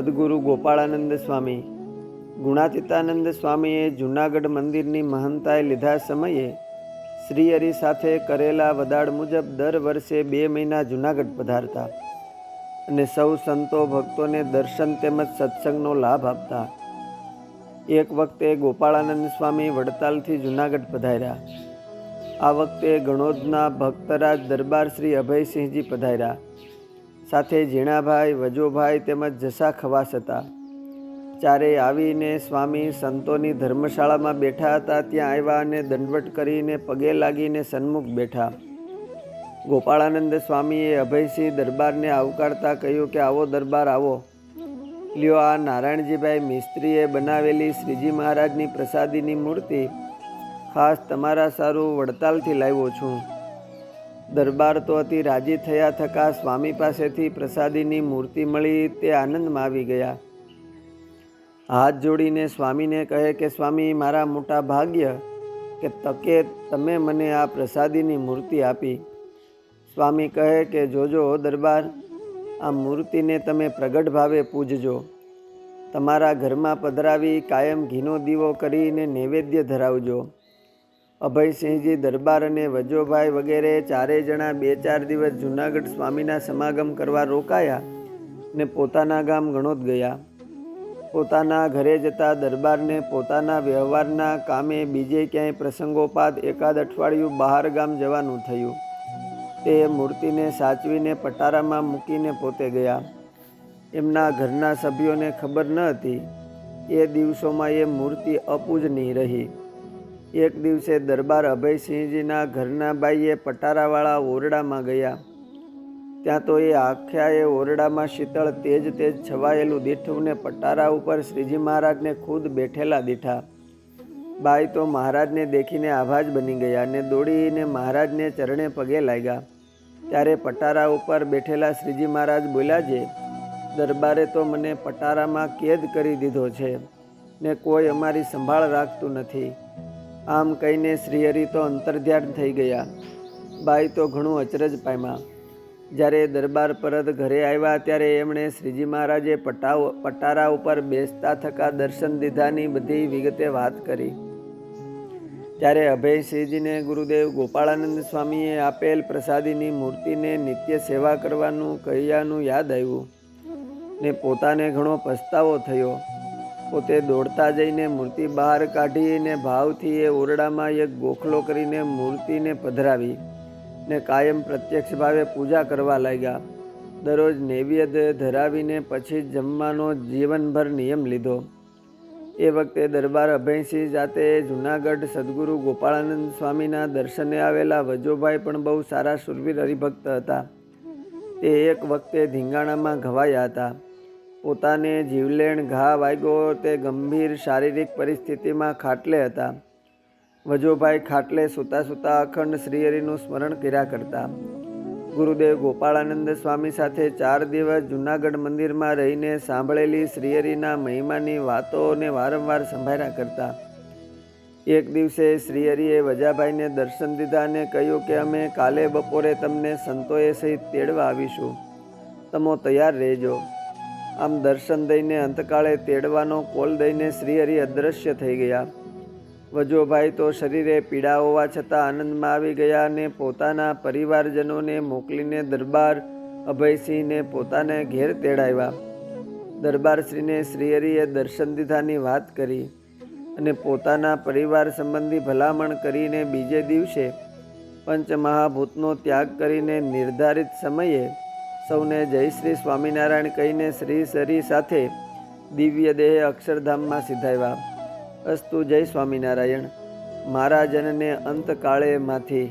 સદગુરુ ગોપાળાનંદ સ્વામી. ગુણાતીતાનંદ સ્વામીએ જૂનાગઢ મંદિરની મહંતાએ લીધા સમયે શ્રીહરિ સાથે કરેલા વદાડ મુજબ દર વર્ષે બે મહિના જૂનાગઢ પધારતા અને સૌ સંતો ભક્તોને દર્શન તેમજ સત્સંગનો લાભ આપતા. એક વખતે ગોપાળાનંદ સ્વામી વડતાલથી જૂનાગઢ પધાર્યા. આ વખતે ગણોદના ભક્તરાજ દરબાર શ્રી અભયસિંહજી પધાર્યા. સાથે ઝીણાભાઈ, વજોભાઈ તેમજ જસા ખવાસ હતા. ચારે આવીને સ્વામી સંતોની ધર્મશાળામાં બેઠા હતા, ત્યાં આવ્યા અને દંડવટ કરીને પગે લાગીને સન્મુખ બેઠા. ગોપાળાનંદ સ્વામીએ અભયસિંહ દરબારને આવકારતા કહ્યું કે, આવો દરબાર આવો. લ્યો, આ નારાયણજીભાઈ મિસ્ત્રીએ બનાવેલી શ્રીજી મહારાજની પ્રસાદીની મૂર્તિ ખાસ તમારા સારું વડતાલથી લાવ્યો છું. દરબાર તો અતિ રાજી થયા થકા સ્વામી પાસેથી પ્રસાદીની મૂર્તિ મળી તે આનંદમાં આવી ગયા. હાથ જોડીને સ્વામીને કહે કે, સ્વામી, મારા મોટા ભાગ્ય કે તકે તમે મને આ પ્રસાદીની મૂર્તિ આપી. સ્વામી કહે કે, જોજો દરબાર, આ મૂર્તિને તમે પ્રગટ ભાવે પૂજજો. તમારા ઘરમાં પધરાવી કાયમ ઘીનો દીવો કરીને નૈવેદ્ય ધરાવજો. અભયસિંહજી દરબાર અને વજોભાઈ વગેરે ચારેય જણા બે ચાર દિવસ જૂનાગઢ સ્વામીના સમાગમ કરવા રોકાયા ને પોતાના ગામ ગણોદ ગયા. પોતાના ઘરે જતા દરબારને પોતાના વ્યવહારના કામે બીજે ક્યાંય પ્રસંગોપાત એકાદ અઠવાડિયું બહાર ગામ જવાનું થયું. તે મૂર્તિને સાચવીને પટારામાં મૂકીને પોતે ગયા. એમના ઘરના સભ્યોને ખબર ન હતી. એ દિવસોમાં એ મૂર્તિ અપૂજનીય રહી. એક દિવસે દરબાર અભયસિંહજીના ઘરના બાઈએ પટારાવાળા ઓરડામાં ગયા. ત્યાં તો એ આખ્યા એ ઓરડામાં શીતળ તેજ તેજ છવાયેલું દીઠવને પટારા ઉપર શ્રીજી મહારાજને ખુદ બેઠેલા દીઠા. બાઈ તો મહારાજને દેખીને આભાજ બની ગયા અને દોડીને મહારાજને ચરણે પગે લાગ્યા. ત્યારે પટારા ઉપર બેઠેલા શ્રીજી મહારાજ બોલ્યા છે, દરબારે તો મને પટારામાં કેદ કરી દીધો છે ને કોઈ અમારી સંભાળ રાખતું નથી. આમ કહીને શ્રીહરિ તો અંતર્ધ્યાન થઈ ગયા. બાઈ તો ઘણું અચરજ પામ્યા. જ્યારે દરબાર પરત ઘરે આવ્યા ત્યારે એમણે શ્રીજી મહારાજે પટાવ, પટારા ઉપર બેસતા થકા દર્શન દીધાની બધી વિગતે વાત કરી. ત્યારે અભયસિંહજીને ગુરુદેવ ગોપાળાનંદ સ્વામીએ આપેલ પ્રસાદીની મૂર્તિને નિત્ય સેવા કરવાનું કહ્યાનું યાદ આવ્યું ને પોતાને ઘણો પસ્તાવો થયો. પોતે દોડતા જઈને મૂર્તિ બહાર કાઢીને ભાવથી એ ઓરડામાં એક ગોખલો કરીને મૂર્તિને પધરાવી ને કાયમ પ્રત્યક્ષ ભાવે પૂજા કરવા લાગ્યા. દરરોજ નૈવેદ્ય ધરાવીને પછી જમવાનો જીવનભર નિયમ લીધો. એ વખતે દરબાર અભયસિંહ જાતે જૂનાગઢ સદગુરુ ગોપાળાનંદ સ્વામીના દર્શને આવેલા વજોભાઈ પણ બહુ સારા સુરવીર હરિભક્ત હતા. તે એક વખતે ધીંગાણામાં ઘવાયા હતા. પોતાને જીવલેણ ઘા વાગ્યો તે ગંભીર શારીરિક પરિસ્થિતિમાં ખાટલે હતા. વજોભાઈ ખાટલે સૂતા સૂતા અખંડ શ્રીહરિનું સ્મરણ કર્યા કરતા. ગુરુદેવ ગોપાળાનંદ સ્વામી સાથે ચાર દિવસ જૂનાગઢ મંદિરમાં રહીને સાંભળેલી શ્રીહરિના મહિમાની વાતોને વારંવાર સંભાળ્યા કરતા. એક દિવસે શ્રીહરિએ વજાભાઈને દર્શન દીધા અને કહ્યું કે અમે કાલે બપોરે તમને સંતોએ સહિત તેડવા આવીશું. તમો તૈયાર રહેજો. આમ દર્શન દઈને અંતકાળે તેડવાનો કોલ દઈને શ્રીહરિ અદૃશ્ય થઈ ગયા. વજોભાઈ તો શરીરે પીડા હોવા છતાં આનંદમાં આવી ગયા અને પોતાના પરિવારજનોને મોકલીને દરબાર અભયસિંહને પોતાને ઘેર તેડાવ્યા. દરબારશ્રીને શ્રીહરિએ દર્શન દીધાની વાત કરી અને પોતાના પરિવાર સંબંધી ભલામણ કરીને બીજે દિવસે પંચમહાભૂતનો ત્યાગ કરીને નિર્ધારિત સમયે સૌને જય શ્રી સ્વામિનારાયણ કહીને શ્રી શરી સાથે દિવ્ય દેહ અક્ષરધામમાં સિધાવ્યા. અસ્તુ જય સ્વામિનારાયણ. મારા જનને અંતકાળેમાંથી